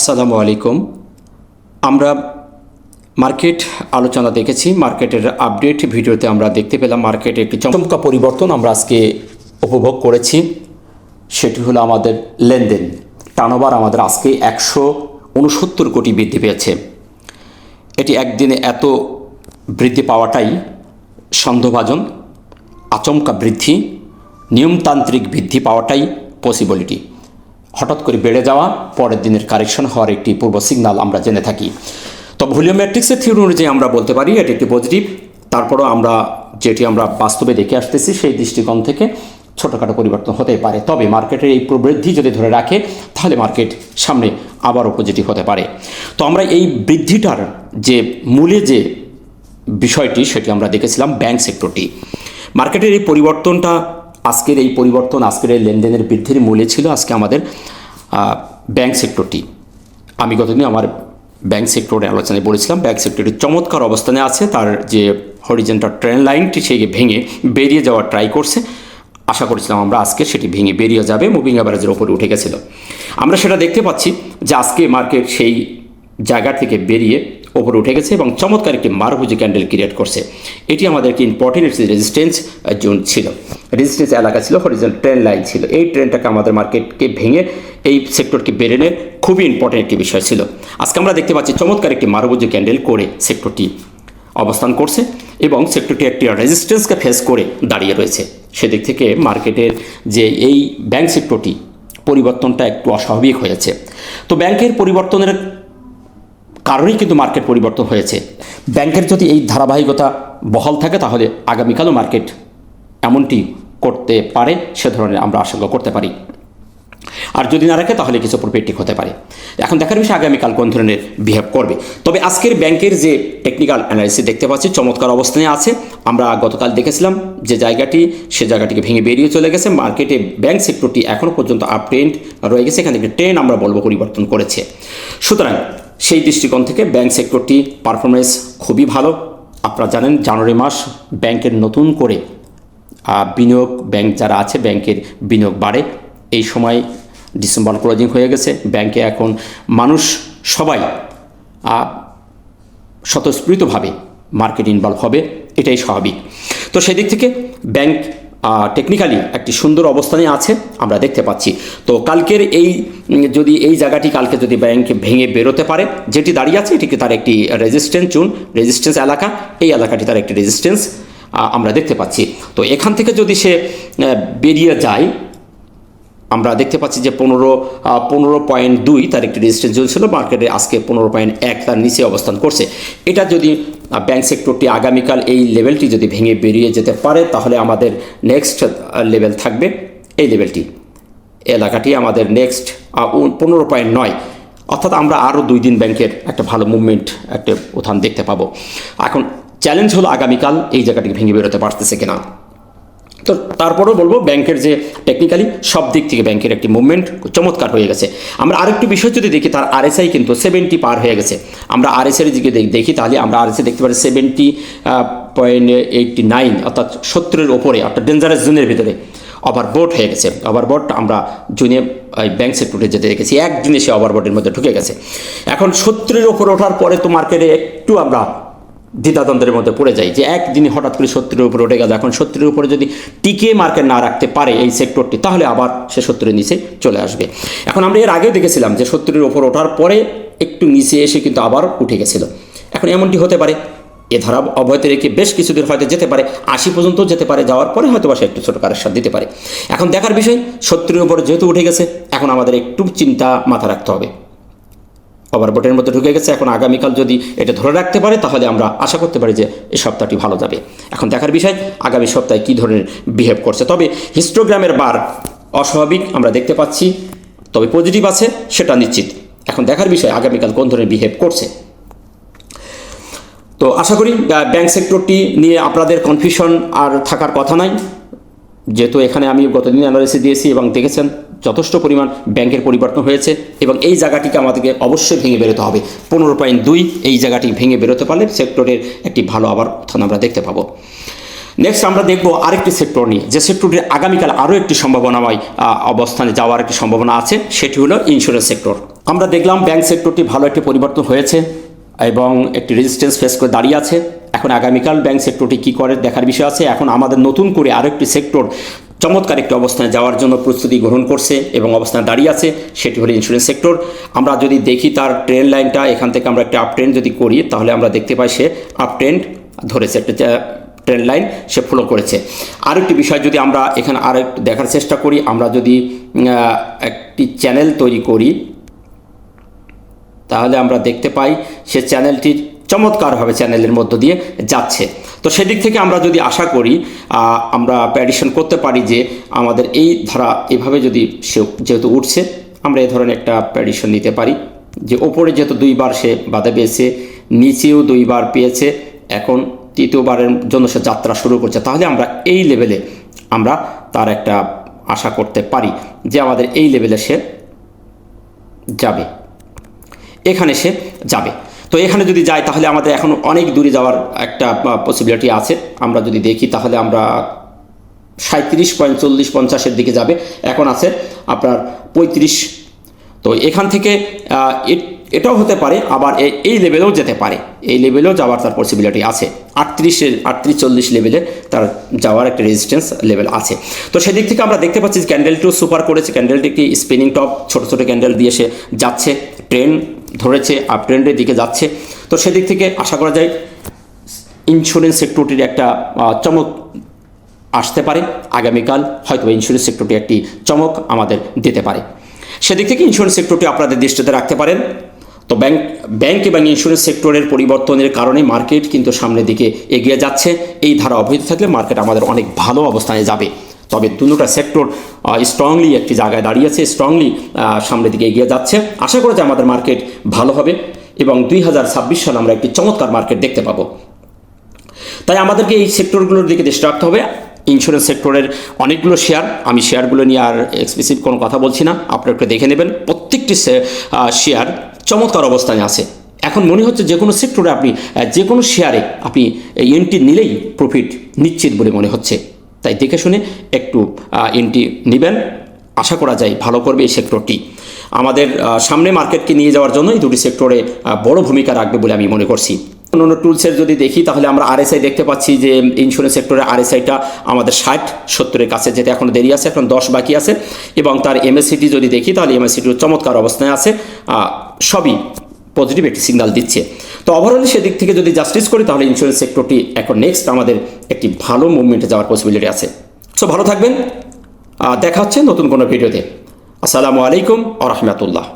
আসসালামু আলাইকুম। আমরা মার্কেট আলোচনা দেখেছি, মার্কেটের আপডেট ভিডিওতে আমরা দেখতে পেলাম মার্কেটে একটি চমকা পরিবর্তন আমরা আজকে উপভোগ করেছি। সেটি হলো আমাদের লেনদেন। টার্নওভার আমাদের আজকে একশো উনসত্তর কোটি বৃদ্ধি পেয়েছে। এটি একদিনে এত বৃদ্ধি পাওয়াটাই সন্দেহভাজন, আচমকা বৃদ্ধি, নিয়মতান্ত্রিক বৃদ্ধি পাওয়াটাই পসিবিলিটি হঠাৎ করে বেড়ে যাওয়া পরের দিনের কারেকশন হওয়ার একটি পূর্ব সিগনাল আমরা জেনে থাকি। তো ভলিওমেট্রিক্সের থিওরি অনুযায়ী আমরা বলতে পারি এটি একটি পজিটিভ তারপরও আমরা যেটি আমরা বাস্তবে দেখে আসতেছি, সেই দৃষ্টিকোণ থেকে ছোটোখাটো পরিবর্তন হতে পারে। তবে মার্কেটের এই প্রবৃদ্ধি যদি ধরে রাখে, তাহলে মার্কেট সামনে আবারও পজিটিভ হতে পারে। তো আমরা এই বৃদ্ধিটার যে মূলে যে বিষয়টি, সেটি আমরা দেখেছিলাম ব্যাংক সেক্টরটি মার্কেটের এই পরিবর্তনটা আজকের এই পরিবর্তন, আজকের এই লেনদেনের বৃদ্ধির মূলে ছিল আজকে আমাদের ব্যাংক সেক্টরটি আমি গতদিন আমার ব্যাংক সেক্টরের আলোচনায় বলেছিলাম ব্যাংক সেক্টরটি চমৎকার অবস্থানে আছে, তার যে হরিজেন্টাল ট্রেন লাইনটি সেই ভেঙে বেরিয়ে যাওয়ার ট্রাই করছে। আশা করেছিলাম আমরা আজকে সেটি ভেঙে বেরিয়ে যাবে মুভিং অ্যাভারেজের ওপরে উঠে গেছিল। আমরা সেটা দেখতে পাচ্ছি যে আজকে মার্কেট সেই জায়গা থেকে বেরিয়ে ওপরে উঠে গেছে এবং চমৎকার একটি মারভুজি ক্যান্ডেল ক্রিয়েট করছে। এটি আমাদের একটি ইম্পর্টেন্ট একটি রেজিস্ট্যান্স জোন ছিল। রেজিস্ট্যান্স এলাকা ছিল হরিজন ট্রেন লাইন ছিল। এই ট্রেনটাকে আমাদের মার্কেটকে ভেঙে এই সেক্টরকে বেরেনে খুবই ইম্পর্টেন্ট একটি বিষয় ছিল। আজকে আমরা দেখতে পাচ্ছি চমৎকার একটি মারভুজি ক্যান্ডেল করে সেক্টরটি অবস্থান করছে এবং সেক্টরটি একটি রেজিস্ট্যান্সকে ফেস করে দাঁড়িয়ে রয়েছে। সেদিক থেকে মার্কেটের যে এই ব্যাংক সেক্টরটি পরিবর্তনটা একটু অস্বাভাবিক হয়েছে। তো ব্যাংকের পরিবর্তনের কারণেই কিন্তু মার্কেট পরিবর্তন হয়েছে। ব্যাংকের যদি এই ধারাবাহিকতা বহাল থাকে, তাহলে আগামীকালও মার্কেট এমনটি করতে পারে, সে ধরনের আমরা আশঙ্কা করতে পারি। আর যদি না রাখে, তাহলে কিছু প্রফিটিক হতে পারে। এখন দেখার বিষয়, আগামীকাল কোন ধরনের বিহেভ করবে। তবে আজকের ব্যাংকের যে টেকনিক্যাল অ্যানালিসিস দেখতে পাচ্ছি, চমৎকার অবস্থানে আছে। আমরা গতকাল দেখেছিলাম যে জায়গাটি, সে জায়গাটিকে ভেঙে বেরিয়ে চলে গেছে। মার্কেটে ব্যাংক সেক্টরটি এখনও পর্যন্ত আপ ট্রেন্ড রয়ে গেছে। এখান থেকে ট্রেন আমরা বলব পরিবর্তন করেছে। সুতরাং সেই দৃষ্টিকোণ থেকে ব্যাংক সেক্টরটি পারফরমেন্স খুবই ভালো। আপনারা জানেন, জানুয়ারি মাস ব্যাংকের নতুন করে বিনিয়োগ ব্যাংক যারা আছে ব্যাংকের বিনিয়োগ বাড়ে। এই সময় ডিসেম্বর ক্লোজিং হয়ে গেছে। ব্যাংকে এখন মানুষ সবাই স্বতঃস্ফূর্তভাবে মার্কেট ইনভলভ হবে। এটাই স্বাভাবিক। তো সেদিক থেকে ব্যাংক টেকনিক্যালি একটি সুন্দর অবস্থানে আছে, আমরা দেখতে পাচ্ছি। তো কালকের এই যদি এই জায়গাটি কালকে যদি ব্যাংক ভেঙে বেরোতে পারে, যেটি দাঁড়িয়ে আছে, এটিকে তার একটি রেজিস্ট্যান্স জোন রেজিস্ট্যান্স এলাকা, এই এলাকাটি তার একটি রেজিস্ট্যান্স আমরা দেখতে পাচ্ছি। তো এখান থেকে যদি সে বেরিয়ে যায়, আমরা দেখতে পাচ্ছি যে পনেরো পনেরো পয়েন্ট দুই তার একটি রেজিস্ট্যান্স জোন ছিল মার্কেটে আজকে পনেরো পয়েন্ট এক তার নিচে অবস্থান করছে। এটা যদি ব্যাংক সেক্টরটি আগামীকাল এই লেভেলটি যদি ভেঙে বেরিয়ে যেতে পারে, তাহলে আমাদের নেক্সট লেভেল থাকবে এই লেভেলটি এলাকাটি আমাদের নেক্সট পনেরো পয়েন্ট নয়। অর্থাৎ আমরা আরও দুই দিন ব্যাংকের একটা ভালো মুভমেন্ট একটা উত্থান দেখতে পাবো। এখন চ্যালেঞ্জ হলো আগামীকাল এই জায়গাটিকে ভেঙে বেরোতে পারতেছে কিনা। তো তারপরেও বলব, ব্যাংকের যে টেকনিক্যালি সব দিক থেকে ব্যাংকের একটি মুভমেন্ট চমৎকার হয়ে গেছে। আমরা আরেকটি বিষয় যদি দেখি, তার আরএসআই কিন্তু সেভেন্টি পার হয়ে গেছে। আমরা আরএসআই দিকে দেখ- তাহলে আমরা আরএসআই দেখতে পারি সেভেন্টি পয়েন্ট এইটটি নাইন অর্থাৎ সত্তরের ওপরে, অর্থাৎ ডেঞ্জারাস জোনের ভিতরে ওভারবোট হয়ে গেছে। ওভারবোট আমরা জুনে ব্যাংক সেক্টরে যেতে দেখেছি, একদিনে সে ওভারবোটের মধ্যে ঢুকে গেছে। এখন সত্তরের ওপর ওঠার পরে তো মার্কেটে একটু আমরা দ্বিধাদ্বন্দ্বের মধ্যে পড়ে যায় যে একদিনে হঠাৎ করে সত্তরের উপরে উঠে গেল, এখন সত্তরের উপরে যদি টিকে মার্কেট না রাখতে পারে এই সেক্টরটি, তাহলে আবার সে সত্তরের নিচে চলে আসবে। এখন আমরা এর আগেও দেখেছিলাম যে সত্তরের উপর ওঠার পরে একটু নিচে এসে কিন্তু আবার উঠে গেছিল। এখন এমনটি হতে পারে, এ ধারা অব্যাহত রেখে বেশ কিছুদিন হয়তো যেতে পারে, আশি পর্যন্ত যেতে পারে, যাওয়ার পরে হয়তো বা সে একটু ছোটো কারেকশন দিতে পারে। এখন দেখার বিষয় সত্তরের উপর যেহেতু উঠে গেছে, এখন আমাদের একটু চিন্তা মাথা রাখতে হবে। ওভারবোটের মধ্যে ঢুকে গেছে। এখন আগামীকাল যদি এটা ধরে রাখতে পারে, তাহলে আমরা আশা করতে পারি যে এই সপ্তাহটি ভালো যাবে। এখন দেখার বিষয়, আগামী সপ্তাহে কী ধরনের বিহেভ করছে। তবে হিস্টোগ্রামের বার অস্বাভাবিক, আমরা দেখতে পাচ্ছি। তবে পজিটিভ আছে, সেটা নিশ্চিত। এখন দেখার বিষয়, আগামীকাল কোন ধরনের বিহেভ করছে। তো আশা করি ব্যাংক সেক্টরটি নিয়ে আপনাদের কনফিউশন আর থাকার কথা নাই। যেহেতু এখানে আমি গতদিন অ্যানালিসিস দিয়েছি এবং দেখেছেন যথেষ্ট পরিমাণ ব্যাংকের পরিবর্তন হয়েছে এবং এই জায়গাটিকে আমাদেরকে অবশ্যই ভেঙে বেরোতে হবে। পনেরো পয়েন্ট দুই, এই জায়গাটি ভেঙে বেরোতে পারলে সেক্টরের একটি ভালো আবার উত্থান আমরা দেখতে পাবো। নেক্সট আমরা দেখব আরেকটি সেক্টর নিয়ে। যে সেক্টরটির আগামীকাল আরও একটি সম্ভাবনাময় অবস্থানে যাওয়ার একটি সম্ভাবনা আছে, সেটি হলো ইন্স্যুরেন্স সেক্টর আমরা দেখলাম ব্যাংক সেক্টরটি ভালো একটি পরিবর্তন হয়েছে এবং একটি রেজিস্ট্যান্স ফেস করে দাঁড়িয়ে আছে। এখন আগামীকাল ব্যাংক সেক্টরটি কী করে দেখার বিষয় আছে। এখন আমাদের নতুন করে আরও একটি সেক্টর চমৎকার একটি অবস্থানে যাওয়ার জন্য প্রস্তুতি গ্রহণ করছে এবং অবস্থানে দাঁড়িয়ে আছে, সেটি হলো ইন্স্যুরেন্স সেক্টর আমরা যদি দেখি তার ট্রেন লাইনটা এখান থেকে আমরা একটা আপ ট্রেন্ড যদি করি, তাহলে আমরা দেখতে পাই সে আপ ট্রেন্ড ধরেছে, একটা ট্রেন লাইন সে ফলো করেছে। আরেকটি বিষয় যদি আমরা এখানে আর একটু দেখার চেষ্টা করি, আমরা যদি একটি চ্যানেল তৈরি করি, তাহলে আমরা দেখতে পাই সে চ্যানেলটি চমৎকারভাবে চ্যানেলের মধ্য দিয়ে যাচ্ছে। তো সেদিক থেকে আমরা যদি আশা করি আমরা প্যাডিশন করতে পারি যে আমাদের এই ধারা এভাবে যদি সে যেহেতু উঠছে, আমরা এই ধরনের একটা প্যাডিশন নিতে পারি। যে ওপরে যেহেতু দুইবার সে বাধা পেয়েছে, নিচেও দুইবার পেয়েছে, এখন তৃতীয়বারের জন্য সে যাত্রা শুরু করছে, তাহলে আমরা এই লেভেলে আমরা তার একটা আশা করতে পারি যে আমাদের এই লেভেলে সে যাবে। এখানে সে যাবে। তো এখানে যদি যাই, তাহলে আমাদের এখন অনেক দূরে যাওয়ার একটা পসিবিলিটি আছে। আমরা যদি দেখি, তাহলে আমরা সাঁত্রিশ পঁয়তাল্লিশ পঞ্চাশের দিকে যাবে। এখন আছে আপনার পঁয়ত্রিশ। তো এখান থেকে এটাও হতে পারে, আবার এই লেভেলেও যেতে পারে। এই লেভেলেও যাওয়ার তার পসিবিলিটি আছে। আটত্রিশের, আটত্রিশ চল্লিশ লেভেলে তার যাওয়ার একটা রেজিস্ট্যান্স লেভেল আছে। তো সেদিক থেকে আমরা দেখতে পাচ্ছি ক্যান্ডেলটিও সুপার করেছে। ক্যান্ডেলটি একটি স্পিনিং টপ ছোটো ছোটো ক্যান্ডেল দিয়ে সে যাচ্ছে। ট্রেন ধরেছে আপ ট্রেন্ডের দিকে যাচ্ছে। তো সেদিক থেকে আশা করা যায় ইন্স্যুরেন্স সেক্টরটির একটা চমক আসতে পারে। আগামীকাল হয়তো ইন্স্যুরেন্স সেক্টরটি একটি চমক আমাদের দিতে পারে। সেদিক থেকে ইন্স্যুরেন্স সেক্টরটি আপনাদের দৃষ্টিতে রাখতে পারেন। তো ব্যাংক ব্যাংক এবং ইন্স্যুরেন্স সেক্টরের পরিবর্তনের কারণে মার্কেট কিন্তু সামনের দিকে এগিয়ে যাচ্ছে। এই ধারা অব্যাহত থাকলে মার্কেট আমাদের অনেক ভালো অবস্থানে যাবে। তবে দুটা সেক্টর স্ট্রংলি একটি জায়গায় দাঁড়িয়েছে স্ট্রংলি সামনের দিকে এগিয়ে যাচ্ছে। আশা করা যায় আমাদের মার্কেট ভালো হবে এবং দুই সালে আমরা একটি চমৎকার মার্কেট দেখতে পাবো। তাই আমাদেরকে এই সেক্টরগুলোর দিকে দৃষ্টি রাখতে হবে। ইন্স্যুরেন্স সেক্টরের অনেকগুলো শেয়ার আমি শেয়ারগুলো নিয়ে আর এক্সপ্রেসিভ কোনো কথা বলছি না, আপনারা একটু দেখে নেবেন। প্রত্যেকটি শেয়ার চমৎকার অবস্থানে আছে। এখন মনে হচ্ছে যে কোনো সেক্টরে আপনি যে কোনো শেয়ারে আপনি এন্ট্রি নিলেই প্রফিট নিশ্চিত বলে মনে হচ্ছে। তাই দেখে শুনে একটু এন্ট্রি নেবেন। আশা করা যায় ভালো করবে এই সেক্টরটি। আমাদের সামনে মার্কেটকে নিয়ে যাওয়ার জন্য এই দুটি সেক্টরে বড় ভূমিকা রাখবে বলে আমি মনে করছি। অন্যান্য টুলসের যদি দেখি, তাহলে আমরা আরএসআই দেখতে পাচ্ছি যে ইন্স্যুরেন্স সেক্টরে আরএসআইটা আমাদের ষাট, সত্তরের কাছে যেতে এখন দেরি আছে, এখন দশ বাকি আছে। এবং তার এমএসসিটি যদি দেখি, তাহলে এমএসসিটির চমৎকার অবস্থায় আছে। সবই পজিটিভ একটি সিগনাল দিচ্ছে। তো ওভারঅল সেদিক থেকে যদি জাস্টিস করি, তাহলে ইন্স্যুরেন্স সেক্টরটি এখন নেক্সট আমাদের একটি ভালো মুভমেন্টে যাওয়ার পসিবিলিটি আছে। সো ভালো থাকবেন। দেখা হচ্ছে নতুন কোনো ভিডিওতে আসসালামু আলাইকুম আ রহমতুল্লাহ।